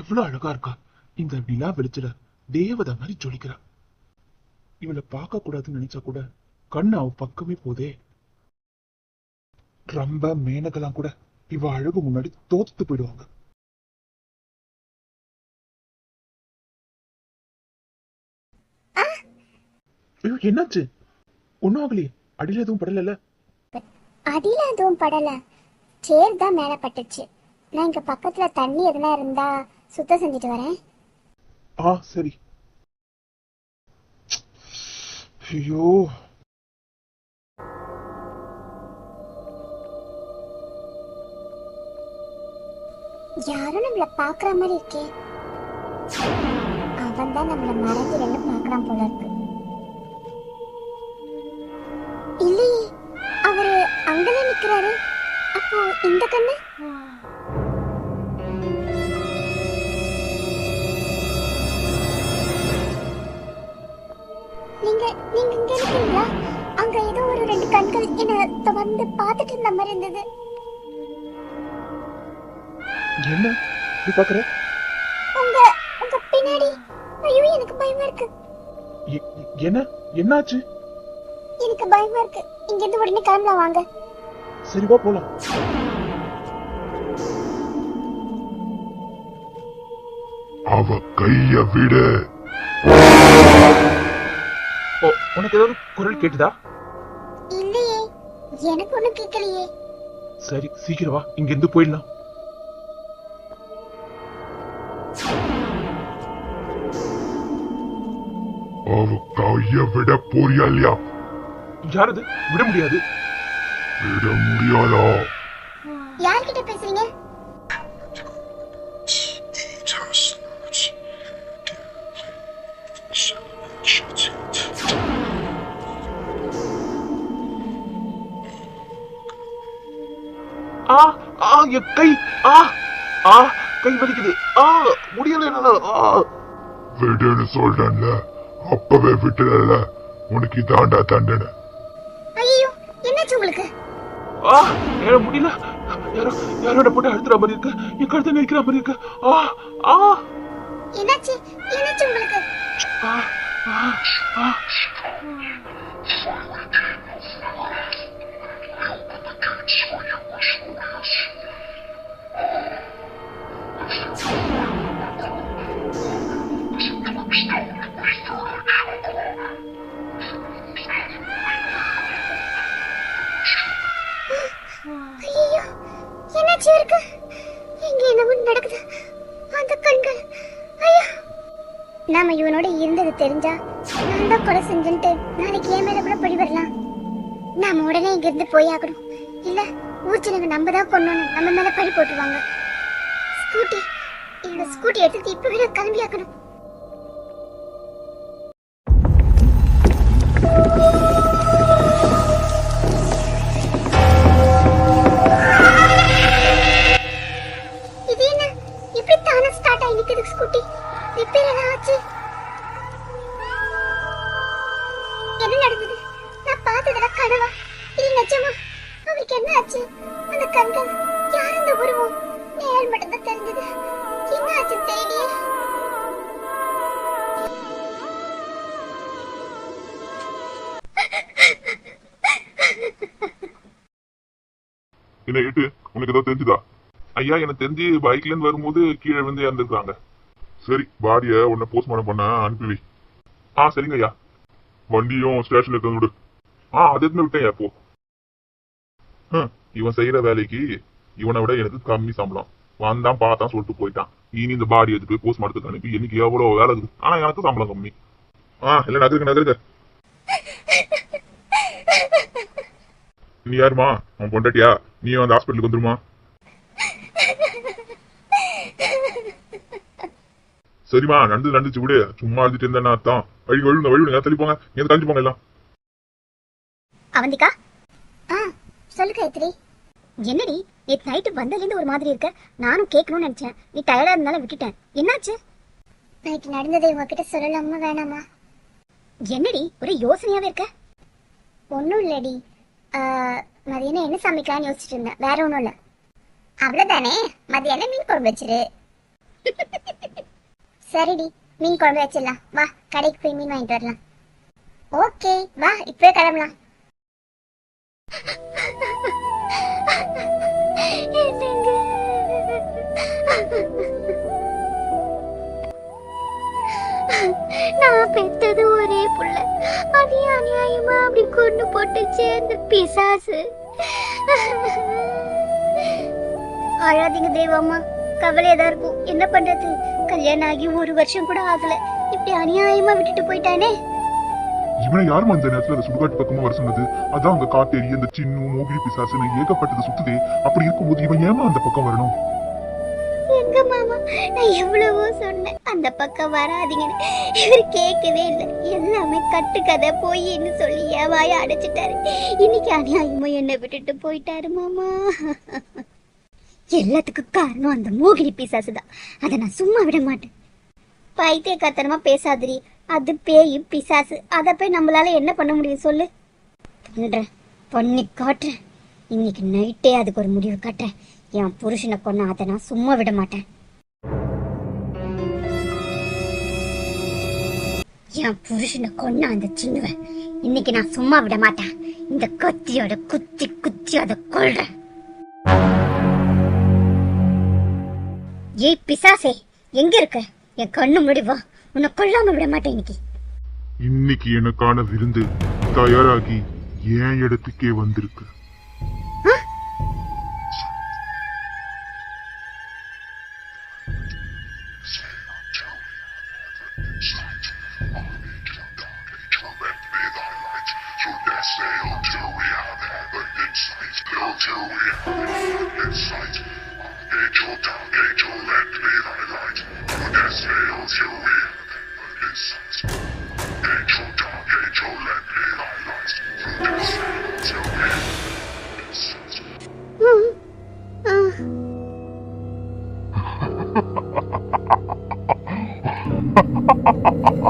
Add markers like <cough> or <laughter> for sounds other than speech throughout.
எவ்வளவு அழகா இருக்கா. இந்த நிலா வெளிச்சல தேவதை மாதிரி ஜொலிக்கிறா. இவளை பார்க்க கூடாதுன்னு நினைச்சா கூட கண்ணு அவ பக்கமே போதே. ரொம்ப மேனகெல்லாம் கூட இவ அழகு முன்னாடி தோத்து போயிடுவாங்க. ஐயோ என்னாச்சு? ஒன்னும் ஆகலையே. அடியில எதுவும் படல அடியில எதுவும் படல. சேர் தான் மேல பட்டுச்சு. நான் இங்க பக்கத்துல தண்ணி எதுனா இருந்தா சுத்தம் செஞ்சுட்டு வரேன். ஆ சரி. ஐயோ. யாரும் நம்மள பாக்குற மாதிரி இருக்கே. அவன் தான் நம்மள மறந்து பாக்குறான் போல இருக்கு. இல்லையே அவரு அங்கதான் நிக்கிறாரு. அப்போ இந்த கண்ணு? நீங்க இங்க இருக்கீங்களா? அங்க ஏதோ ஒரு ரெண்டு கண்கள் என்ன வந்து பார்த்துட்டு இருந்த மாதிரி இருந்தது. என்ன? இப்படி பாக்குற உங்க உங்க பின்னாடி. ஐயோ எனக்கு பயமா இருக்கு. என்ன? என்னாச்சு? எனக்கு பயமா இருக்கு. இங்க இருந்து உடனே கிளம்பலாம் வாங்க. சரி வா போலாம். அவ கைய விடு. உனக்கு ஏதாவது குரல் கேட்டுதா? இல்லையே எனக்கு ஒண்ணும் கேட்கலையே. சரி சீக்கிரம் வா இங்க இருந்து போயிடலாம் கைய விட போறியா இல்லையா? யாரது? விட முடியாது. விட முடியாதா? யார்கிட்ட பேசுறீங்க? ஆ ஆ என் கை ஆ ஆ கை வலிக்குது. ஆ முடியல என்னால. ஆ. விடுன்னு சொல்றேன்ல. அப்பவே விட்டுடல உனக்கு இதாண்டா தண்டனை. ஐயோ என்னாச்சு உங்களுக்கு? ஆ என்னால முடியல. யாரோ யாரோட போட்டு அழுத்துற மாதிரி இருக்கு. என் கழுத்தை நெரிக்கிற மாதிரி இருக்கு. ஆ ஆ. என்னாச்சு? என்னாச்சு உங்களுக்கு? ஆ ஆ ஆ. ஐயோ என்னாச்சு இருக்கு இங்க என்னமோ நடக்குது. அந்த கண்கள் ஐயோ. நாம இவனோட இருந்தது தெரிஞ்சா நான் தான் கொலை செஞ்சுட்டு நாளைக்கு என் மேல கூட பழி வரலாம். நாம உடனே இங்க இருந்து போய் ஆகணும். இல்ல ஊர்ச்சனங்க நம்ம தான் கொன்னோம் நம்ம மேல பழி போட்டுருவாங்க. ஸ்கூட்டி என்னோட ஸ்கூட்டி எடுத்து இப்ப வேற கிளம்பி ஆக்கணும் என்ன ஏட்டு உனக்கு ஏதோ தெரிஞ்சுதா? ஐயா எனக்கு தெரிஞ்சு பைக்ல இருந்து வரும்போது கீழே விழுந்து இறந்துருக்காங்க. சரி பாடிய உன்னை போஸ்ட்மார்ட்டம் பண்ண அனுப்பி வை. ஆ சரிங்க ஐயா. வண்டியும் ஸ்டேஷன்ல எடுத்து விடு. ஆ அது எதுன்னு விட்டேன் போ. ஹம், இவன் செய்யற வேலைக்கு இவனை விட எனக்கு கம்மி சம்பளம். வந்தான் பார்த்தான் சொல்லிட்டு போயிட்டான். இனி இந்த பாடி எடுத்து போய் போஸ்ட்மார்ட்டத்துக்கு அனுப்பி எனக்கு எவ்வளவு வேலை இருக்கு? ஆனா எனக்கு சம்பளம் கம்மி. ஆ இல்ல நகருக்கு நகருக்கு. நீ யாருமா? அவன் பொண்டாட்டியா? நீ அந்த ஹாஸ்பிட்டலுக்கு வந்துருமா? சரிம்மா நடந்து நடந்துச்சு விடு. சும்மா அழுதுட்டு இருந்தேன்னா அர்த்தம்? வழி வழி வழி தள்ளி போங்க. எங்க தள்ளி போங்க எல்லாம். அவந்திகா? ஆ சொல்லு காயத்ரி என்னடி? நேற்று நைட்டு வந்ததுலேருந்து ஒரு மாதிரி இருக்க. நானும் கேட்கணும்னு நினைச்சேன். நீ டயர்டா இருந்தாலும் விட்டுட்டேன். என்னாச்சு? நைட்டு நடந்ததை உங்ககிட்ட சொல்லலாமா வேணாமா? என்னடி? ஒரே யோசனையாவே இருக்க. ஒன்றும் இல்லடி. மதியானம் என்ன சமைக்கலாம்னு யோசிச்சுட்டு இருந்தேன். வேற ஒன்றும் இல்லை. அவ்வளோதானே மதியானம் மீன் குழம்பு வச்சிரு. சரிடி மீன் குழம்பு வச்சிடலாம். வா கடைக்கு போய் மீன் வாங்கிட்டு வரலாம். ஓகே வா இப்போ கிளம்பலாம். நான் பெற்றது ஒரே புள்ள. அது அநியாயமா கொண்டு போட்டுச்சு அந்த பிசாசு. அழாதீங்க தேவாம்மா கவலையா தான் இருக்கும். என்ன பண்றது? கல்யாணம் ஆகி ஒரு வருஷம் கூட ஆகல. இப்படி அநியாயமா விட்டுட்டு போயிட்டானே. இவனை யாரும் அந்த நேரத்துல அந்த சுடுகாட்டு பக்கமா வர சொன்னது? அதான் அங்க காட்டேரி அந்த சின்னும் மோகினி பிசாசுன்னு ஏகப்பட்டது சுத்துதே. அப்படி இருக்கும்போது இவன் ஏமா அந்த பக்கம் வரணும்? நான் எவ்வளவோ சொன்னேன். அந்த பக்கம் வராதீங்கன்னு. இவர் கேட்கவே இல்லை. எல்லாமே கட்டுக்கதை போயின்னு சொல்லி என் வாய அடைச்சிட்டாரு. இன்னைக்கு அநியாயமோ என்னை விட்டுட்டு போயிட்டாரு மாமா. எல்லாத்துக்கும் காரணம் அந்த மூகிடி பிசாசு தான் அதை நான் சும்மா விட மாட்டேன். பைத்தியக்காரத்தனமா பேசாதிரி அது பேய் பிசாசு. அதை போய் நம்மளால என்ன பண்ண முடியும் சொல்லு. பண்றேன் பண்ணி காட்டுறேன். இன்னைக்கு நைட்டே அதுக்கு ஒரு முடிவு காட்டுறேன். என் புருஷனை கொன்ன அதை நான் சும்மா விட மாட்டேன். என் புருஷனை கொன்ன அந்த சின்னுவன். இன்னைக்கு நான் சும்மா விட மாட்டேன். இந்த கத்தியோட குத்தி குத்தி அதை கொள்றேன் ஏய் பிசாசே எங்க இருக்க? என் கண்ணு முடிவா உன்னை கொல்லாம விட மாட்டேன் இன்னைக்கு. இன்னைக்கு எனக்கான விருந்து தயாராகி என் இடத்துக்கே வந்திருக்கு? sight, go to infinite insight. Angel down, angel, lend me thy light. Our fails you infinite insight. Angel down, angel, lend me thy light. Our fails you infinite insight. Ha <laughs> ha ha ha ha!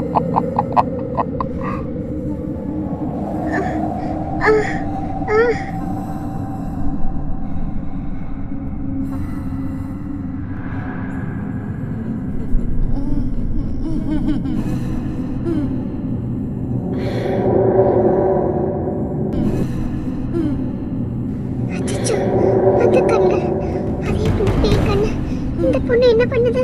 இந்த பொண்ணு என்ன பண்ணுது?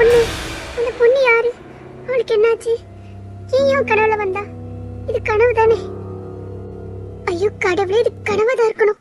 பொண்ணு அந்த பொண்ணு யாரு? அவளுக்கு என்னாச்சு? ஏன் அவன் கனவுல வந்தா? இது கனவு தானே ஐயோ கடவுளே இது கனவா தான் இருக்கணும்.